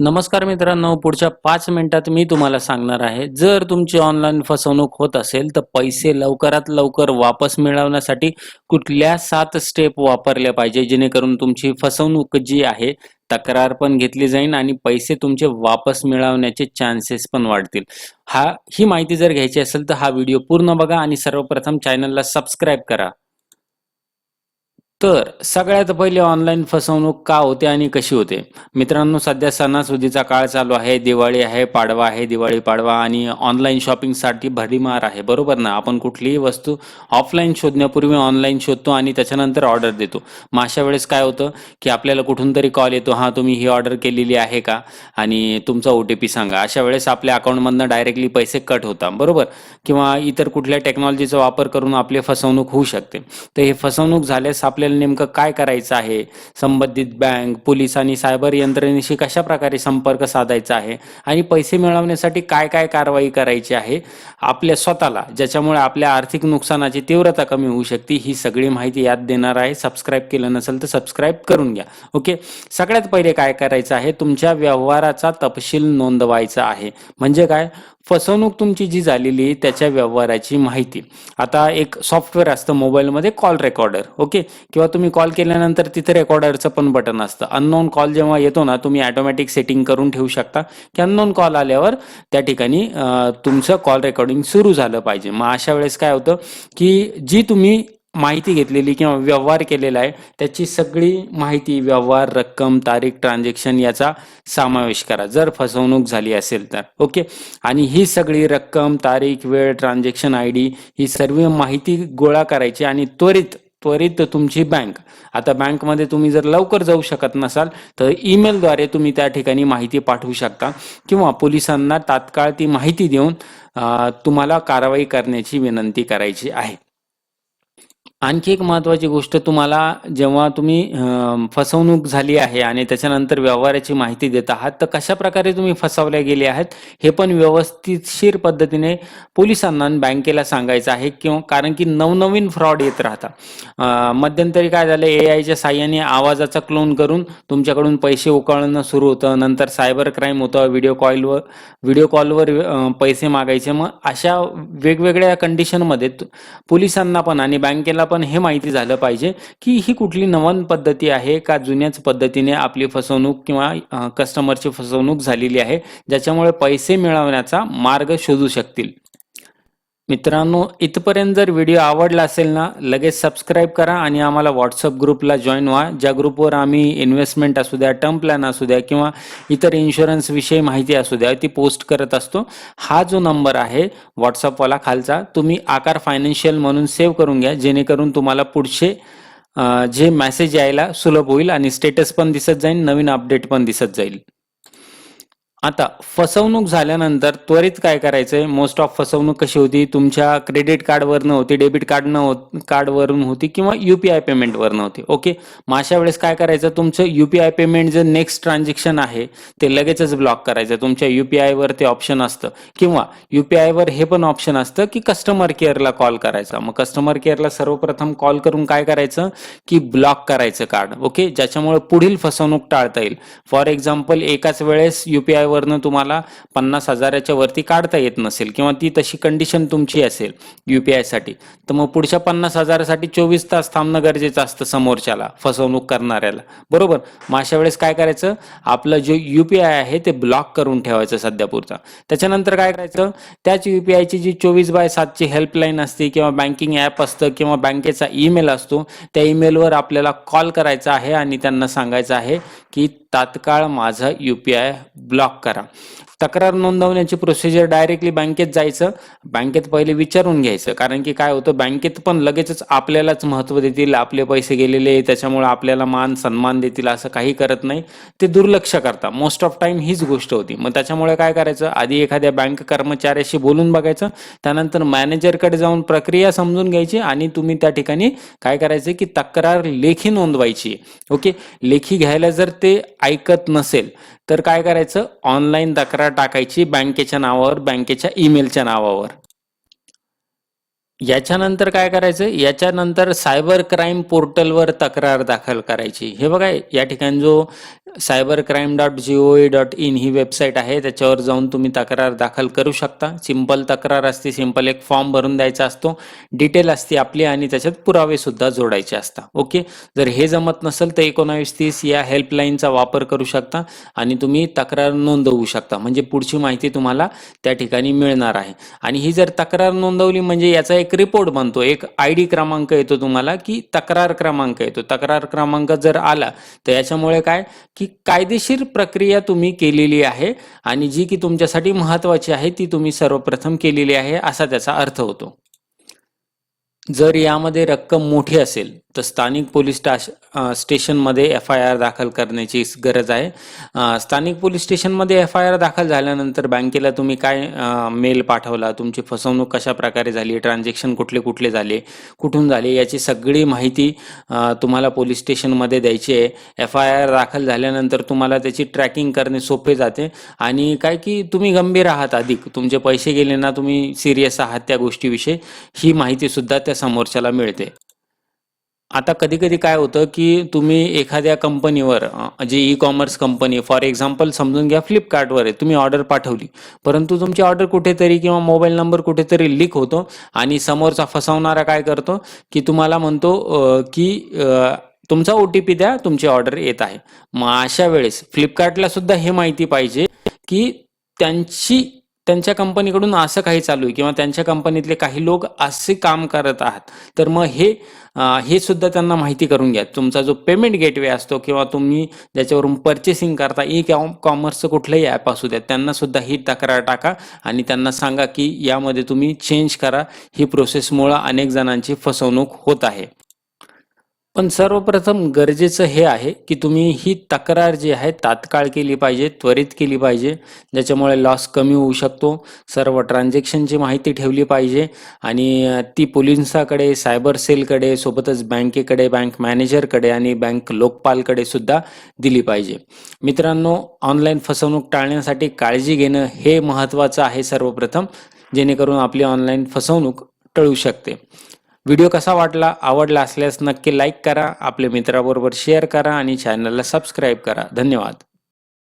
नमस्कार मित्रांनो पुढच्या पाच मिनिटात मी तुम्हाला सांगणार आहे जर तुमची ऑनलाईन फसवणूक होत असेल तर पैसे लवकरात लवकर वापस मिळवण्यासाठी कुठल्या सात स्टेप वापरल्या पाहिजे जेणेकरून तुमची फसवणूक जी आहे तक्रार पण घेतली जाईल आणि पैसे तुमचे वापस मिळवण्याचे चान्सेस पण वाढतील. हा ही माहिती जर घ्यायची असेल तर हा व्हिडिओ पूर्ण बघा आणि सर्वप्रथम चॅनलला सबस्क्राईब करा. तर सगळ्यात पहिले ऑनलाईन फसवणूक का होते आणि कशी होते? मित्रांनो सध्या सणासुदीचा काळ चालू आहे दिवाळी आहे पाडवा आहे दिवाळी पाडवा आणि ऑनलाईन शॉपिंगसाठी भडीमार आहे बरोबर ना? आपण कुठलीही वस्तू ऑफलाईन शोधण्यापूर्वी ऑनलाईन शोधतो आणि त्याच्यानंतर ऑर्डर देतो. मग अशा वेळेस काय होतं की आपल्याला कुठून तरी कॉल येतो हां तुम्ही ही ऑर्डर केलेली आहे का? आणि तुमचा ओ टी पी सांगा. अशा वेळेस आपल्या अकाउंटमधनं डायरेक्टली पैसे कट होतात बरोबर? किंवा इतर कुठल्या टेक्नॉलॉजीचा वापर करून आपली फसवणूक होऊ शकते. तर हे फसवणूक झाल्यास आपल्याला नेमकं काय करायचं आहे? संबंधित बँक पोलीस आणि सायबर यंत्रणेशी कशा प्रकारे संपर्क साधायचा आहे? आणि पैसे मिळवण्यासाठी काय काय कारवाई करायची आहे? आपल्या स्वतःला ज्याच्यामुळे आपल्या आर्थिक नुकसानाची तीव्रता कमी होऊ शकते ही सगळी माहिती यात देणार आहे. सबस्क्राईब केलं नसेल तर सबस्क्राईब करून घ्या. ओके सगळ्यात पहिले काय करायचं आहे? तुमच्या व्यवहाराचा तपशील नोंदवायचा आहे. म्हणजे काय? फसवणूक तुमची जी झालेली आहे त्याच्या व्यवहाराची माहिती. आता एक सॉफ्टवेअर असतं मोबाईलमध्ये कॉल रेकॉर्डर ओके किंवा तुम्ही कॉल केल्यानंतर तिथे रेकॉर्डरचं पण बटन असतं. अननोन कॉल जेव्हा येतो ना तुम्ही ॲटोमॅटिक सेटिंग करून ठेवू शकता. की अननोन कॉल आल्यावर त्या ठिकाणी तुमचं कॉल रेकॉर्डिंग सुरू झालं पाहिजे. मग अशा वेळेस काय होतं की जी तुम्ही माहिती घेतलेली किंवा व्यवहार केलेला आहे त्याची सगळी माहिती व्यवहार रक्कम तारीख ट्रान्झॅक्शन याचा समावेश करा. जर फसवणूक झाली असेल तर. ओके? आणि ही सगळी रक्कम तारीख वेळ ट्रान्झॅक्शन आय डी ही सर्व माहिती गोळा करायची आणि त्वरित त्वरित तुमची बँक आता बँकमध्ये तुम्ही जर लवकर जाऊ शकत नसाल तर ईमेलद्वारे तुम्ही त्या ठिकाणी माहिती पाठवू शकता किंवा पोलिसांना तात्काळ ती माहिती देऊन तुम्हाला कारवाई करण्याची विनंती करायची आहे. आणखी एक महत्त्वाची गोष्ट तुम्हाला जेव्हा तुम्ही फसवणूक झाली आहे आणि त्याच्यानंतर व्यवहाराची माहिती देत आहात तर कशा प्रकारे तुम्ही फसवल्या गेले आहेत हे पण व्यवस्थितशीर पद्धतीने पोलिसांना आणि बँकेला सांगायचं आहे किंवा कारण की नवनवीन फ्रॉड येत राहतात मध्यंतरी काय झालं ए आयच्या साह्याने आवाजाचा क्लोन करून तुमच्याकडून पैसे उकळणं सुरू होतं नंतर सायबर क्राईम होतं व्हिडिओ कॉलवर व्हिडिओ कॉलवर पैसे मागायचे. मग अशा वेगवेगळ्या कंडिशनमध्ये पोलिसांना पण आणि बँकेला पण हे माहिती झालं पाहिजे की ही कुठली नवीन पद्धती आहे का जुन्याच पद्धतीने आपली फसवणूक किंवा कस्टमरची फसवणूक झालेली आहे ज्याच्यामुळे पैसे मिळवण्याचा मार्ग शोधू शकतील. मित्रांनो इथपर्यंत जर व्हिडिओ आवडला असेल ना लगेच सबस्क्राईब करा आणि आम्हाला व्हॉट्सअप ग्रुपला जॉईन व्हा ज्या ग्रुपवर आम्ही इन्व्हेस्टमेंट असू द्या टर्म प्लॅन असू द्या किंवा इतर इन्शुरन्सविषयी माहिती असू द्या ती पोस्ट करत असतो. हा जो नंबर आहे व्हॉट्सअपवाला खालचा तुम्ही आकार फायनान्शियल म्हणून सेव्ह करून घ्या जेणेकरून तुम्हाला पुढचे जे मेसेज यायला सुलभ होईल आणि स्टेटस पण दिसत जाईल नवीन अपडेट पण दिसत जाईल. आता फसवणूक झाल्यानंतर त्वरित काय करायचंय? मोस्ट ऑफ फसवणूक कशी होती? तुमच्या क्रेडिट कार्डवरनं होती डेबिट कार्डनं होत कार्डवरून होती किंवा युपीआय पेमेंटवरनं होती? ओके मग अशा वेळेस काय करायचं? तुमचं युपीआय पेमेंट जे नेक्स्ट ट्रान्झॅक्शन आहे ते लगेचच ब्लॉक करायचं. तुमच्या युपीआयवर ते ऑप्शन असतं. किंवा युपीआयवर हे पण ऑप्शन असतं की कस्टमर केअरला कॉल करायचा. मग कस्टमर केअरला सर्वप्रथम कॉल करून काय करायचं? की ब्लॉक करायचं कार्ड ओके ज्याच्यामुळे पुढील फसवणूक टाळता येईल. फॉर एक्झाम्पल एकाच वेळेस युपीआय वरनं तुम्हाला पन्नास हजाराच्या वरती काढता येत नसेल किंवा ती तशी कंडिशन तुमची असेल युपीआयसाठी तर मग पुढच्या पन्नास हजारासाठी चोवीस तास थांबणं गरजेचं असतं समोरच्याला फसवणूक करणाऱ्याला. बरोबर? मग अशा वेळेस काय करायचं? आपलं जे युपीआय आहे ते ब्लॉक करून ठेवायचं सध्यापुरता. त्याच्यानंतर काय करायचं? त्याच युपीआयची जी चोवीस बाय सातची हेल्पलाईन असते किंवा बँकिंग ॲप असतं किंवा बँकेचा ईमेल असतो त्या ईमेलवर आपल्याला कॉल करायचा आहे आणि त्यांना सांगायचं आहे की तात्काळ माझा यू पी आय ब्लॉक करा. तक्रार नोंदवण्याची प्रोसिजर डायरेक्टली बँकेत जायचं. बँकेत पहिले विचारून घ्यायचं. कारण की काय होतं बँकेत पण लगेचच आपल्यालाच महत्त्व देतील. आपले पैसे गेलेले त्याच्यामुळे आपल्याला मान सन्मान देतील असं काही करत नाही. ते दुर्लक्ष करता. मोस्ट ऑफ टाइम हीच गोष्ट होती. मग त्याच्यामुळे काय करायचं? आधी एखाद्या बँक कर्मचाऱ्याशी बोलून बघायचं. त्यानंतर मॅनेजरकडे जाऊन प्रक्रिया समजून घ्यायची आणि तुम्ही त्या ठिकाणी काय करायचं की तक्रार लेखी नोंदवायची. ओके लेखी घ्यायला जर ते ऐकत नसेल तर काय करायचं? ऑनलाईन तक्रार टाकायची बँकेच्या नावावर बँकेच्या ईमेलच्या नावावर. याच्यानंतर काय करायचं? याच्यानंतर सायबर क्राईम पोर्टलवर तक्रार दाखल करायची. हे बघा या ठिकाणी जो cyber crime dot G O E dot in he website आहे. त्याच्यावर जाऊन तुम्ही तक्रार दाखल करू शकता. सिंपल तक्रार असते सिंपल एक फॉर्म भरून द्यायचा असतो. डिटेल असते आपली आणि त्याच्यात पुरावेसुद्धा जोडायचे असतात. ओके? जर हे जमत नसेल तर एकोणावीस तीस या हेल्पलाईनचा वापर करू शकता आणि तुम्ही तक्रार नोंदवू शकता. म्हणजे पुढची माहिती तुम्हाला त्या ठिकाणी मिळणार आहे. आणि ही जर तक्रार नोंदवली म्हणजे याचा एक रिपोर्ट बनतो. एक आय डी क्रमांक येतो तुम्हाला की तक्रार क्रमांक येतो. तक्रार क्रमांक जर आला तर याच्यामुळे काय? की कायदेशीर प्रक्रिया तुम्ही केलेली आहे आणि जी की तुमच्यासाठी महत्वाची आहे ती तुम्ही सर्वप्रथम केलेली आहे असा त्याचा अर्थ होतो. जर यामध्ये रक्कम मोठी असेल तर स्थानिक पोलीस स्टेशनमध्ये एफ आय आर दाखल करण्याची गरज आहे. स्थानिक पोलीस स्टेशनमध्ये एफ आय आर दाखल झाल्यानंतर बँकेला तुम्ही काय मेल पाठवला? तुमची फसवणूक कशा प्रकारे झाली? ट्रान्झॅक्शन कुठले कुठले झाले? कुठून झाले? याची सगळी माहिती तुम्हाला पोलीस स्टेशनमध्ये द्यायची आहे. एफ आय आर दाखल झाल्यानंतर तुम्हाला त्याची ट्रॅकिंग करणे सोपे जाते. आणि काय की तुम्ही गंभीर आहात अधिक. तुमचे पैसे गेले ना तुम्ही सिरियस आहात त्या गोष्टीविषयी. ही माहितीसुद्धा त्या समोरच्याला मिळते. आता कधी कधी काय होतं की तुम्ही एखाद्या कंपनीवर जे e commerce company for example समजून घ्या फ्लिपकार्टवर आहे तुम्ही ऑर्डर पाठवली. परंतु तुमची ऑर्डर कुठेतरी किंवा मोबाईल नंबर कुठेतरी लीक होतो आणि समोरचा फसवणारा काय करतो की तुम्हाला म्हणतो की तुमचा ओ टी पी द्या तुमची ऑर्डर येत आहे. मग अशा वेळेस फ्लिपकार्टला सुद्धा हे माहिती पाहिजे की त्यांची त्यांच्या कंपनीकडून असं काही चालू आहे किंवा त्यांच्या कंपनीतले काही लोक असे काम करत आहात. तर मग हे हे सुद्धा त्यांना माहिती करून घ्या. तुमचा जो पेमेंट गेटवे असतो किंवा तुम्ही ज्याच्यावरून पर्चेसिंग करता ई कॉमर्सचं कुठलंही ॲप असू द्या त्यांना सुद्धा ही तक्रार टाका आणि त्यांना सांगा की यामध्ये तुम्ही चेंज करा. ही प्रोसेसमुळं अनेक जणांची फसवणूक होत आहे. पण सर्वप्रथम गरजेचं हे आहे की तुम्ही ही तक्रार जी आहे तात्काळ केली पाहिजे त्वरित केली पाहिजे. ज्याच्यामुळे लॉस कमी होऊ शकतो. सर्व ट्रान्झॅक्शनची माहिती ठेवली पाहिजे आणि ती पोलिसांकडे सायबर सेलकडे सोबतच बँकेकडे बँक मॅनेजरकडे आणि बँक लोकपालकडे सुद्धा दिली पाहिजे. मित्रांनो ऑनलाईन फसवणूक टाळण्यासाठी काळजी घेणं हे महत्त्वाचं आहे सर्वप्रथम जेणेकरून आपली ऑनलाईन फसवणूक टळू शकते. व्हिडिओ कसा वाटला आवडला असल्यास नक्की लाईक करा आपल्या मित्राबरोबर शेअर करा आणि चॅनलला सबस्क्राईब करा. धन्यवाद.